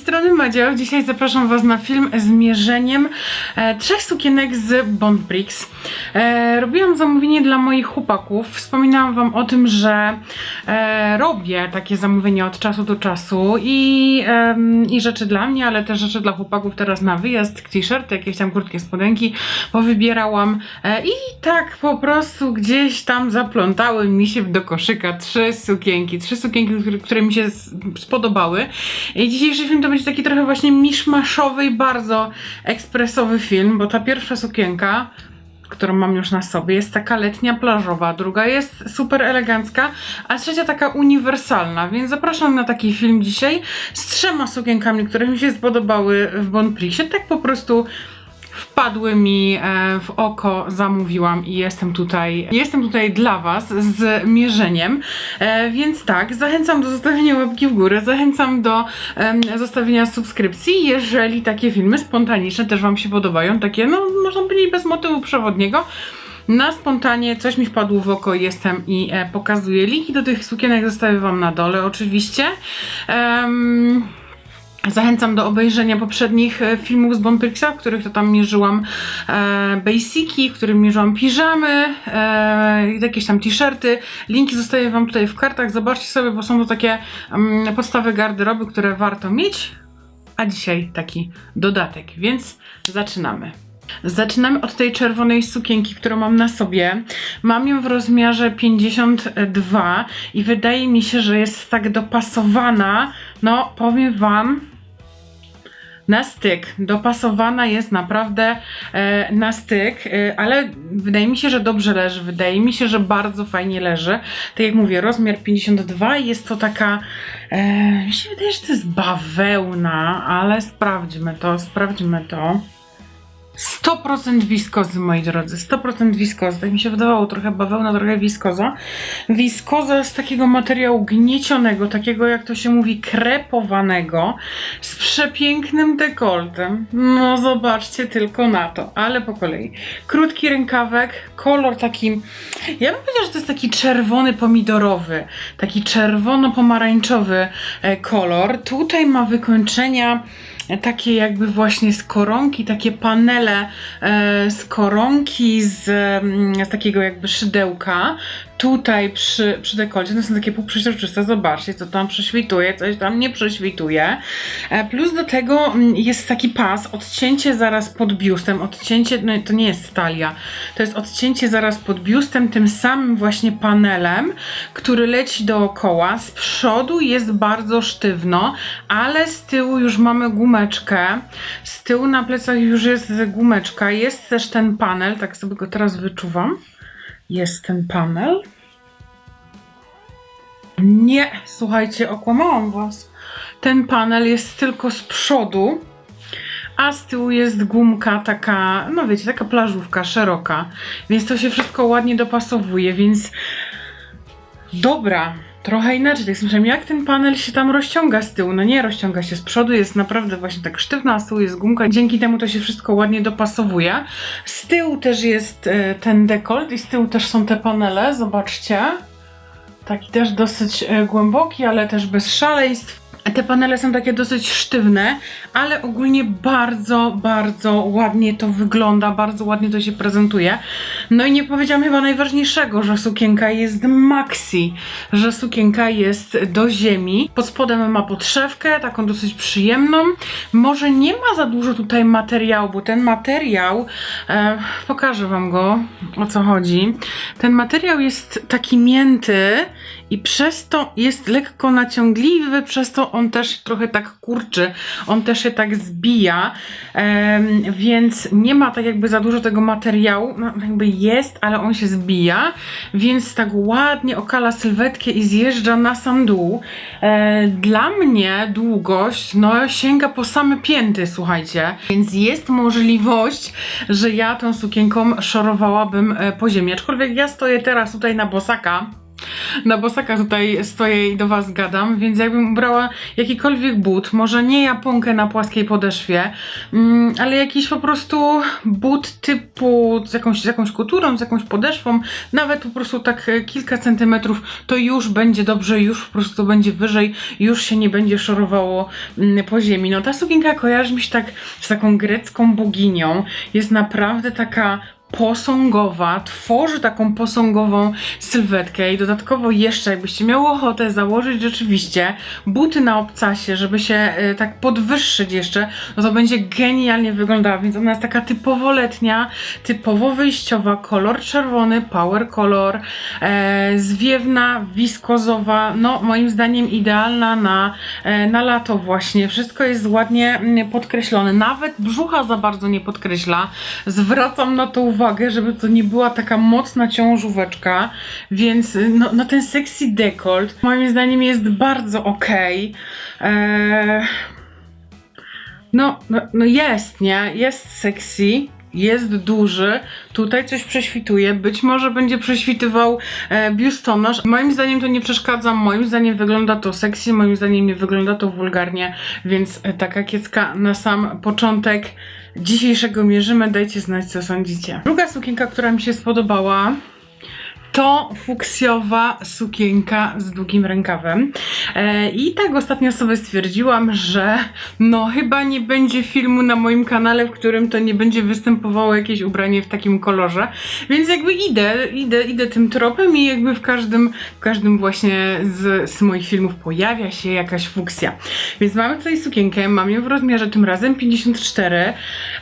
strony Madzia. Dzisiaj zapraszam Was na film z mierzeniem e, trzech sukienek z Bond Bricks. E, robiłam zamówienie dla moich chłopaków. Wspominałam Wam o tym, że e, robię takie zamówienia od czasu do czasu i, em, i rzeczy dla mnie, ale też rzeczy dla chłopaków teraz na wyjazd, t-shirty, jakieś tam krótkie spodenki, powybierałam e, i tak po prostu gdzieś tam zaplątały mi się do koszyka trzy sukienki. Trzy sukienki, które, mi się spodobały. I dzisiejszy film to będzie taki trochę właśnie miszmaszowy i bardzo ekspresowy film, bo ta pierwsza sukienka którą mam już na sobie, jest taka letnia plażowa, druga jest super elegancka, a trzecia taka uniwersalna, więc zapraszam na taki film dzisiaj z trzema sukienkami, które mi się spodobały w Bon Prixie. Tak po prostu wpadły mi e, w oko, zamówiłam i jestem tutaj, jestem tutaj dla Was z mierzeniem. E, więc tak, zachęcam do zostawienia łapki w górę, zachęcam do zostawienia subskrypcji, jeżeli takie filmy spontaniczne też Wam się podobają, takie no można powiedzieć bez motywu przewodniego. Na spontanie coś mi wpadło w oko, jestem i e, pokazuję. Linki do tych sukienek zostawię Wam na dole oczywiście. Em, Zachęcam do obejrzenia poprzednich e, filmów z Bonprixa, w których to tam mierzyłam e, basiki, w których mierzyłam piżamy, e, jakieś tam t-shirty. Linki zostawię Wam tutaj w kartach. Zobaczcie sobie, bo są to takie mm, podstawy garderoby, które warto mieć. A dzisiaj taki dodatek, więc zaczynamy. Zaczynamy od tej czerwonej sukienki, którą mam na sobie. Mam ją w rozmiarze 52 i wydaje mi się, że jest tak dopasowana. No, powiem Wam, na styk. Dopasowana jest naprawdę e, na styk, e, ale wydaje mi się, że dobrze leży. Wydaje mi się, że bardzo fajnie leży. Tak jak mówię, rozmiar 52 i jest to taka. E, mi się wydaje, że to jest bawełna, ale sprawdźmy to, sprawdźmy to. 100% wiskozy, moi drodzy, 100% wiskozy. Tak mi się wydawało, trochę bawełna, trochę wiskoza. Wiskoza z takiego materiału gniecionego, takiego jak to się mówi, krepowanego, z przepięknym dekoltem. No zobaczcie tylko na to, ale po kolei. Krótki rękawek, kolor taki, ja bym powiedziała, że to jest taki czerwony pomidorowy, taki czerwono-pomarańczowy e, kolor. Tutaj ma wykończenia takie jakby właśnie z koronki, takie panele e, z koronki, z, mm, z takiego jakby szydełka. Tutaj przy, przy dekolcie to są takie półprzeźroczyste, zobaczcie, co tam prześwituje, coś tam nie prześwituje. E, plus do tego mm, jest taki pas, odcięcie zaraz pod biustem, odcięcie, no to nie jest talia, to jest odcięcie zaraz pod biustem, tym samym właśnie panelem, który leci dookoła. Z przodu jest bardzo sztywno, ale z tyłu już mamy gumeczkę. Z tyłu na plecach już jest gumeczka. Jest też ten panel, tak sobie go teraz wyczuwam. Jest ten panel. Nie, słuchajcie, okłamałam was. Ten panel jest tylko z przodu, a z tyłu jest gumka taka, no wiecie, taka plażówka szeroka. Więc to się wszystko ładnie dopasowuje, więc Dobra, trochę inaczej. Tak słyszałem, jak ten panel się tam rozciąga z tyłu. No nie rozciąga się z przodu, jest naprawdę właśnie tak sztywna, a z tyłu jest gumka. Dzięki temu to się wszystko ładnie dopasowuje. Z tyłu też jest e, ten dekolt i z tyłu też są te panele, zobaczcie. Taki też dosyć e, głęboki, ale też bez szaleństw. Te panele są takie dosyć sztywne, ale ogólnie bardzo, bardzo ładnie to wygląda, bardzo ładnie to się prezentuje. No i nie powiedziałam chyba najważniejszego, że sukienka jest maxi, że sukienka jest do ziemi. Pod spodem ma podszewkę, taką dosyć przyjemną. Może nie ma za dużo tutaj materiału, bo ten materiał, e, pokażę Wam go, o co chodzi. Ten materiał jest taki mięty i przez to jest lekko naciągliwy, przez to on też trochę tak kurczy, on też się tak zbija, więc nie ma tak jakby za dużo tego materiału, no, jakby jest, ale on się zbija, więc tak ładnie okala sylwetkę i zjeżdża na sam dół. E, dla mnie długość no sięga po same pięty, słuchajcie, więc jest możliwość, że ja tą sukienką szorowałabym e, po ziemi, aczkolwiek ja stoję teraz tutaj na bosaka, na bosaka tutaj stoję i do was gadam, więc jakbym ubrała jakikolwiek but, może nie japonkę na płaskiej podeszwie, mm, ale jakiś po prostu but typu z jakąś, z jakąś kulturą, z jakąś podeszwą, nawet po prostu tak e, kilka centymetrów, to już będzie dobrze, już po prostu będzie wyżej, już się nie będzie szorowało mm, po ziemi. No ta sukienka kojarzy mi się tak z taką grecką boginią, jest naprawdę taka posągowa, tworzy taką posągową sylwetkę i dodatkowo jeszcze jakbyście miały ochotę założyć rzeczywiście buty na obcasie, żeby się y, tak podwyższyć jeszcze, no to będzie genialnie wyglądała, więc ona jest taka typowo letnia, typowo wyjściowa, kolor czerwony, power color, e, zwiewna, wiskozowa, no moim zdaniem idealna na, e, na lato właśnie, wszystko jest ładnie mm, podkreślone, nawet brzucha za bardzo nie podkreśla, zwracam na to uwagę, żeby to nie była taka mocna ciążóweczka, więc no, no ten sexy dekolt moim zdaniem jest bardzo okej. Eee, no, no, no jest, nie? Jest sexy. Jest duży, tutaj coś prześwituje, być może będzie prześwitywał e, biustonosz. Moim zdaniem to nie przeszkadza, moim zdaniem wygląda to sexy, moim zdaniem nie wygląda to wulgarnie, więc e, taka kiecka na sam początek dzisiejszego mierzymy, dajcie znać co sądzicie. Druga sukienka, która mi się spodobała, to fuksjowa sukienka z długim rękawem. E, I tak ostatnio sobie stwierdziłam, że no chyba nie będzie filmu na moim kanale, w którym to nie będzie występowało jakieś ubranie w takim kolorze. Więc jakby idę, idę, idę tym tropem i jakby w każdym, w każdym właśnie z, z moich filmów pojawia się jakaś fuksja. Więc mamy tutaj sukienkę, mam ją w rozmiarze tym razem 54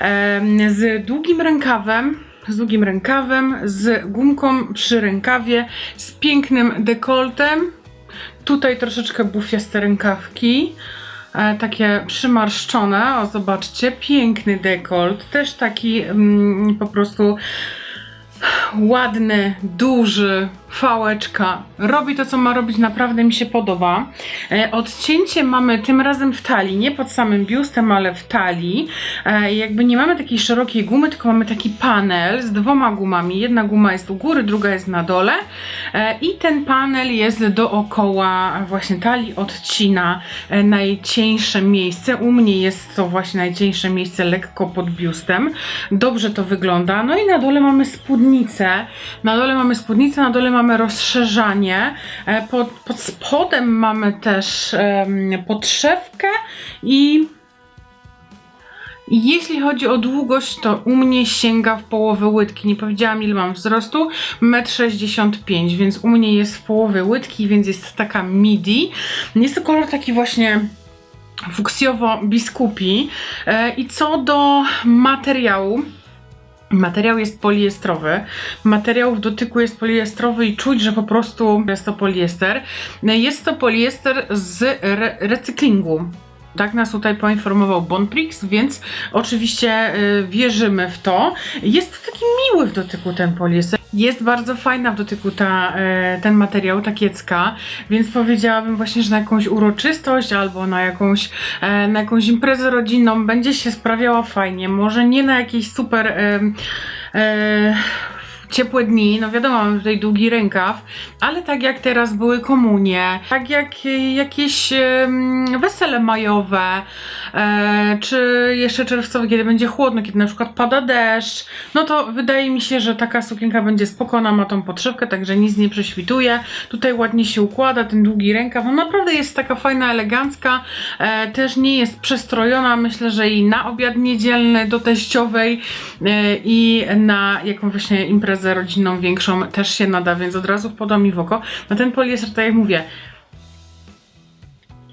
e, z długim rękawem z długim rękawem, z gumką przy rękawie, z pięknym dekoltem. Tutaj troszeczkę bufiaste rękawki, e, takie przymarszczone. O, zobaczcie, piękny dekolt, też taki mm, po prostu ładny, duży, fałeczka. Robi to, co ma robić, naprawdę mi się podoba. E, odcięcie mamy tym razem w talii, nie pod samym biustem, ale w talii. E, jakby nie mamy takiej szerokiej gumy, tylko mamy taki panel z dwoma gumami. Jedna guma jest u góry, druga jest na dole. E, I ten panel jest dookoła właśnie talii, odcina e, najcieńsze miejsce. U mnie jest to właśnie najcieńsze miejsce lekko pod biustem. Dobrze to wygląda. No i na dole mamy spódnicę. Na dole mamy spódnicę, na dole mamy rozszerzanie. E, Pod, pod spodem mamy też podszewkę i i jeśli chodzi o długość, to u mnie sięga w połowę łydki. Nie powiedziałam ile mam wzrostu, 1,65 m, więc u mnie jest w połowie łydki, więc jest taka midi. Jest to kolor taki właśnie fuksjowo-biskupi. E, I co do materiału, Materiał jest poliestrowy. Materiał w dotyku jest poliestrowy i czuć, że po prostu jest to poliester. Jest to poliester z re recyklingu. Tak nas tutaj poinformował Bonprix, więc oczywiście y, wierzymy w to. Jest taki miły w dotyku ten poliester. Jest bardzo fajna w dotyku ta, e, ten materiał, ta kiecka, więc powiedziałabym właśnie, że na jakąś uroczystość albo na jakąś, e, na jakąś imprezę rodzinną będzie się sprawiała fajnie. Może nie na jakiejś super. E, e, ciepłe dni, no wiadomo, mamy tutaj długi rękaw, ale tak jak teraz były komunie, tak jak e, jakieś wesele majowe, e, czy jeszcze czerwcowe, kiedy będzie chłodno, kiedy na przykład pada deszcz, no to wydaje mi się, że taka sukienka będzie spokojna, ma tą podszewkę, także nic nie prześwituje. Tutaj ładnie się układa ten długi rękaw, no naprawdę jest taka fajna, elegancka, e, też nie jest przestrojona, myślę, że i na obiad niedzielny do teściowej e, i na jaką właśnie imprezę rodzinną większą też się nada, więc od razu wpadła mi w oko. No ten poliester, tak jak mówię,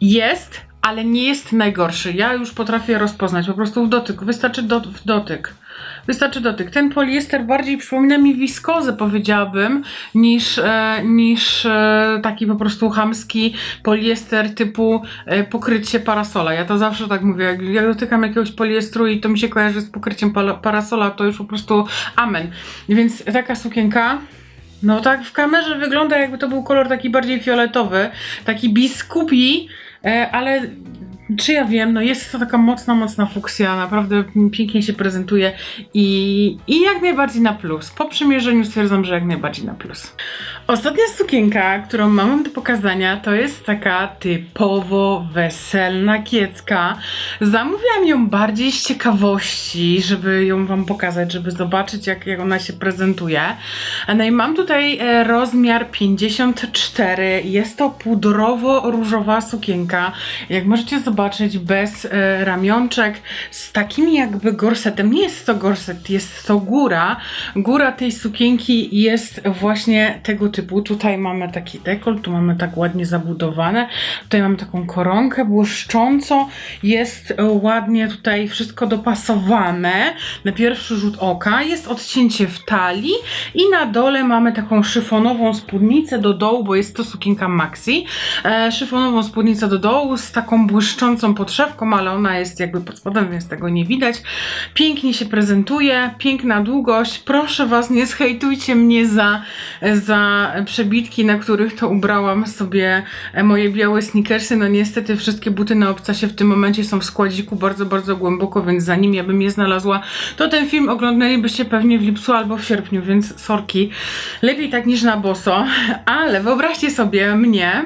jest, ale nie jest najgorszy. Ja już potrafię rozpoznać po prostu w dotyku. Wystarczy do, w dotyk. Wystarczy dotyk. Ten poliester bardziej przypomina mi wiskozę, powiedziałabym, niż, e, niż e, taki po prostu chamski poliester typu e, pokrycie parasola. Ja to zawsze tak mówię. Jak ja dotykam jakiegoś poliestru i to mi się kojarzy z pokryciem parasola, to już po prostu amen. Więc taka sukienka. No tak w kamerze wygląda jakby to był kolor taki bardziej fioletowy, taki biskupi, ale czy ja wiem, no jest to taka mocna, mocna fuksja, naprawdę pięknie się prezentuje i, i jak najbardziej na plus. Po przymierzeniu stwierdzam, że jak najbardziej na plus. Ostatnia sukienka, którą mam do pokazania, to jest taka typowo weselna kiecka. Zamówiłam ją bardziej z ciekawości, żeby ją Wam pokazać, żeby zobaczyć, jak, jak ona się prezentuje. No i mam tutaj e, rozmiar 54. Jest to pudrowo-różowa sukienka. Jak możecie zobaczyć, bez e, ramionczek, z takim jakby gorsetem. Nie jest to gorset, jest to góra. Góra tej sukienki jest właśnie tego typu. Tutaj mamy taki dekolt, tu mamy tak ładnie zabudowane. Tutaj mamy taką koronkę błyszczącą. Jest e, ładnie tutaj wszystko dopasowane. Na pierwszy rzut oka jest odcięcie w talii i na dole mamy taką szyfonową spódnicę do dołu, bo jest to sukienka maxi. E, szyfonową spódnicę do dołu z taką błyszczącą podszewką, ale ona jest jakby pod spodem, więc tego nie widać. Pięknie się prezentuje, piękna długość. Proszę Was, nie zhejtujcie mnie za, za przebitki, na których to ubrałam sobie moje białe sneakersy. No niestety wszystkie buty na obcasie w tym momencie są w składziku bardzo, bardzo głęboko, więc zanim ja bym je znalazła, to ten film oglądalibyście pewnie w lipcu albo w sierpniu, więc sorki. Lepiej tak niż na boso, ale wyobraźcie sobie mnie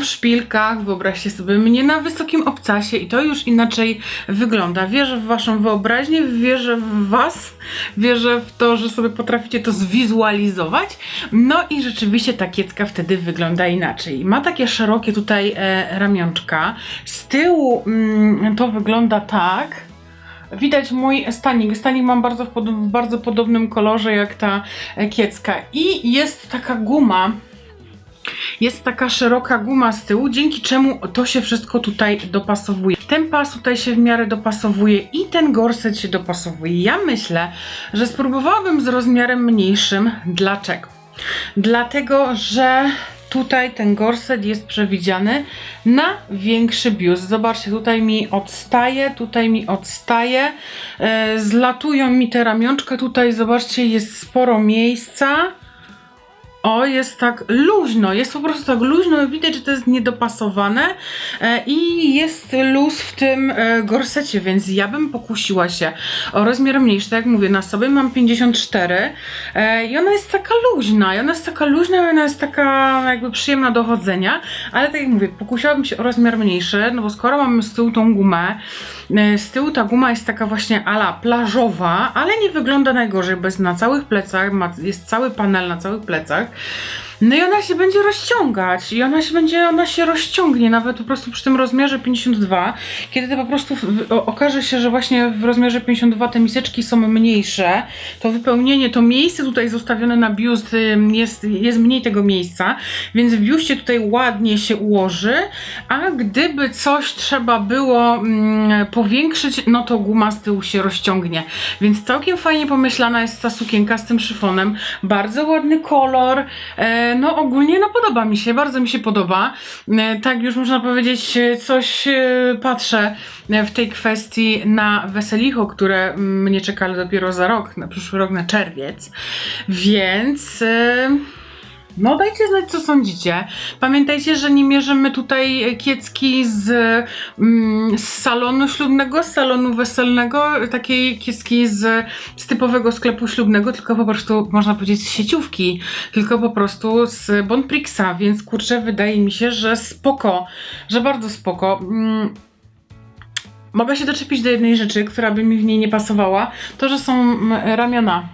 w szpilkach, wyobraźcie sobie mnie na wysokim obcasie i to już inaczej wygląda. Wierzę w waszą wyobraźnię, wierzę w was, wierzę w to, że sobie potraficie to zwizualizować. No i rzeczywiście ta kiecka wtedy wygląda inaczej. Ma takie szerokie tutaj e, ramionczka. Z tyłu mm, to wygląda tak. Widać mój stanik. Stanik mam bardzo w, pod- bardzo podobnym kolorze jak ta e, kiecka. I jest taka guma, jest taka szeroka guma z tyłu, dzięki czemu to się wszystko tutaj dopasowuje. Ten pas tutaj się w miarę dopasowuje i ten gorset się dopasowuje. Ja myślę, że spróbowałabym z rozmiarem mniejszym. Dlaczego? Dlatego, że tutaj ten gorset jest przewidziany na większy biust. Zobaczcie, tutaj mi odstaje, tutaj mi odstaje. E, zlatują mi te ramionczka. Tutaj, zobaczcie, jest sporo miejsca. O, jest tak luźno, jest po prostu tak luźno, widać, że to jest niedopasowane. E, i jest luz w tym e, gorsecie, więc ja bym pokusiła się o rozmiar mniejszy, tak jak mówię, na sobie mam 54 e, i ona jest taka luźna, i ona jest taka luźna, i ona jest taka jakby przyjemna do chodzenia, ale tak jak mówię, pokusiłabym się o rozmiar mniejszy, no bo skoro mamy z tyłu tą gumę, z tyłu ta guma jest taka właśnie ala plażowa, ale nie wygląda najgorzej, bo jest na całych plecach, jest cały panel na całych plecach. No i ona się będzie rozciągać. I ona się będzie, ona się rozciągnie nawet po prostu przy tym rozmiarze 52, kiedy to po prostu okaże się, że właśnie w rozmiarze 52 te miseczki są mniejsze, to wypełnienie, to miejsce tutaj zostawione na biust jest, jest mniej tego miejsca, więc w biuście tutaj ładnie się ułoży, a gdyby coś trzeba było mm, powiększyć, no to guma z tyłu się rozciągnie, więc całkiem fajnie pomyślana jest ta sukienka z tym szyfonem, bardzo ładny kolor, e, no ogólnie no podoba mi się, bardzo mi się podoba. E, tak już można powiedzieć, e, coś e, patrzę e, w tej kwestii na Weselicho, które mm, mnie czeka dopiero za rok, na przyszły rok, na czerwiec. Więc... E, no dajcie znać, co sądzicie. Pamiętajcie, że nie mierzymy tutaj kiecki z, mm, z salonu ślubnego, z salonu weselnego, takiej kiecki z, z typowego sklepu ślubnego, tylko po prostu, można powiedzieć, z sieciówki, tylko po prostu z Bonprixa, więc kurczę, wydaje mi się, że spoko, że bardzo spoko. Mm, Mogę się doczepić do jednej rzeczy, która by mi w niej nie pasowała. To, że są mm, ramiona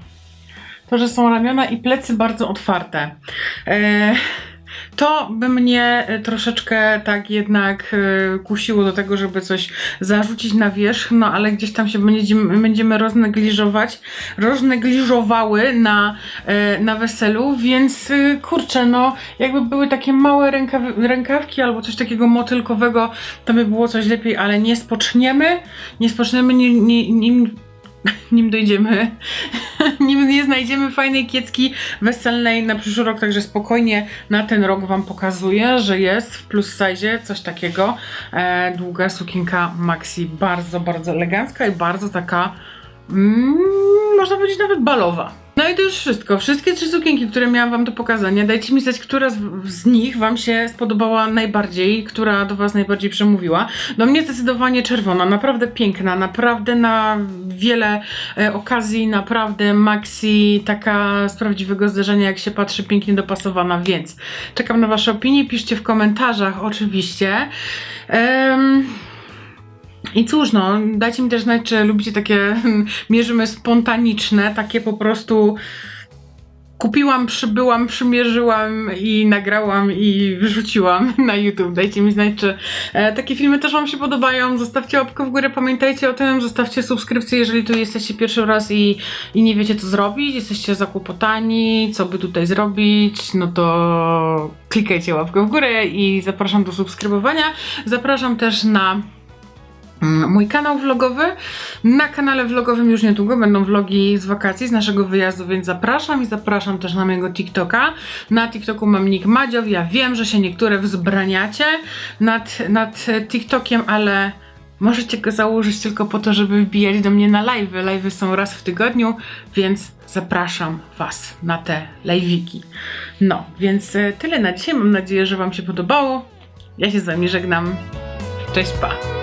to, że są ramiona i plecy bardzo otwarte. E, to by mnie e, troszeczkę tak jednak e, kusiło do tego, żeby coś zarzucić na wierzch, no ale gdzieś tam się będziemy, będziemy roznegliżować, roznegliżowały na, e, na weselu, więc kurczę, no jakby były takie małe rękaw, rękawki albo coś takiego motylkowego, to by było coś lepiej, ale nie spoczniemy, nie spoczniemy, nie, nie, nim, nim dojdziemy, nim nie znajdziemy fajnej kiecki weselnej na przyszły rok, także spokojnie na ten rok Wam pokazuję, że jest w plus size coś takiego. E, długa sukienka maxi, bardzo, bardzo elegancka i bardzo taka, mm, można powiedzieć nawet balowa. No i to już wszystko. Wszystkie trzy sukienki, które miałam Wam do pokazania. Dajcie mi znać, która z, z nich Wam się spodobała najbardziej, która do Was najbardziej przemówiła. Do mnie zdecydowanie czerwona, naprawdę piękna, naprawdę na wiele e, okazji, naprawdę maxi, taka z prawdziwego zdarzenia, jak się patrzy, pięknie dopasowana, więc czekam na Wasze opinie, piszcie w komentarzach oczywiście. Em, i cóż, no, dajcie mi też znać, czy lubicie takie mierzymy spontaniczne, takie po prostu kupiłam, przybyłam, przymierzyłam i nagrałam i wrzuciłam na YouTube. Dajcie mi znać, czy e, takie filmy też Wam się podobają. Zostawcie łapkę w górę, pamiętajcie o tym, zostawcie subskrypcję, jeżeli tu jesteście pierwszy raz i, i nie wiecie co zrobić, jesteście zakłopotani, co by tutaj zrobić, no to klikajcie łapkę w górę i zapraszam do subskrybowania. Zapraszam też na mój kanał vlogowy. Na kanale vlogowym już niedługo będą vlogi z wakacji, z naszego wyjazdu, więc zapraszam i zapraszam też na mojego TikToka. Na TikToku mam nick Madziow. Ja wiem, że się niektóre wzbraniacie nad, nad TikTokiem, ale możecie go założyć tylko po to, żeby wbijać do mnie na live. Live są raz w tygodniu, więc zapraszam Was na te live'iki. No, więc e, tyle na dzisiaj. Mam nadzieję, że Wam się podobało. Ja się z Wami żegnam. Cześć, pa!